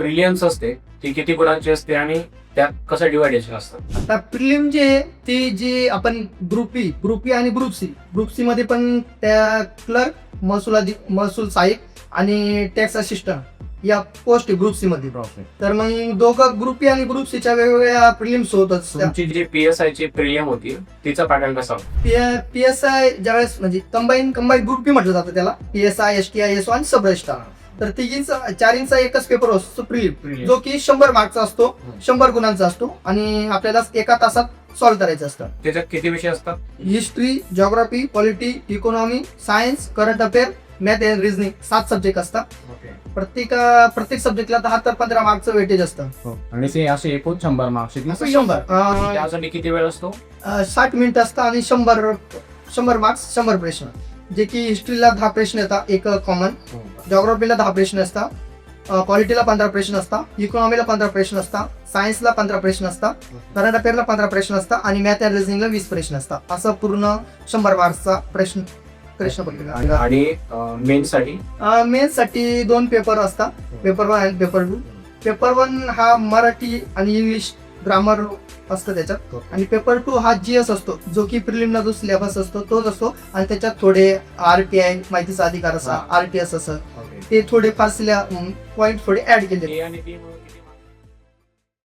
Prelims असते ती किती गुणांची असते आणि त्यात कसं डिवायडेशन असतं. आता प्रिलिम जे आहे ते जे आपण ग्रुप ई ग्रुप ई आणि ग्रुप सी ग्रुप सी मध्ये पण त्या क्लर्क महसूल अधिक महसूल सहाय्यक आणि टॅक्स असिस्टंट या पोस्ट ग्रुप सी मध्ये. तर मग दोघं ग्रुप ई आणि ग्रुप सी च्या वेगवेगळ्या प्रिलिम्स होत असतात तुमची जी पी एस आय ची प्रिलियम होती तिचा पॅटर्न कसा होता? पी एस आय ज्यावेळेस म्हणजे कंबाईन कंबाईन ग्रुप बी म्हटलं जातं त्याला P S I S T I S आणि सब रजिस्ट्रार तर तिघींचा चारींचा एकच पेपर असतो प्रिलिम जो की शंभर मार्कचा असतो शंभर गुणांचा असतो आणि आपल्याला एका तासात सॉल्व्ह करायचं असतं. त्याच्यात किती विषय असतात? History geography polity economy science current affair math and reasoning सात सब्जेक्ट असतात. प्रत्येक प्रत्येक सब्जेक्टला दहा तर पंधरा मार्कचं वेटेज असतं. हो. आणि ते असे एकूण शंभर मार्कशीट असं शंभर. त्यासाठी किती वेळ असतो? साठ मिनिटं असतं आणि शंभर शंभर मार्क्स शंभर प्रश्न. जे की हिस्ट्रीला दहा प्रश्न येतात एक कॉमन जॉग्राफीला दहा प्रश्न असतात पॉलिटीला पंधरा प्रश्न असतात इकॉनॉमीला पंधरा प्रश्न असतात सायन्सला पंधरा प्रश्न असतात करंट अफेअरला पंधरा प्रश्न असतात आणि मॅथ अँड रिझनिंगला वीस प्रश्न असतात असं पूर्ण शंभर मार्क्सचा प्रश्न प्रश्न आणि मेन साठी? मेन्ससाठी दोन पेपर असतात पेपर वन आणि पेपर टू पेपर वन हा मराठी आणि इंग्लिश ग्रामर असतं त्याच्यात. आणि पेपर टू हा जीएस असतो. जो की प्रिलिमला जो सिलेबस असतो तोच असतो. आणि त्याच्यात थोडे आर टी आय माहितीचा अधिकार असा आर टी एस असं. ते थोडे फार पॉइंट थोडे ऍड केले.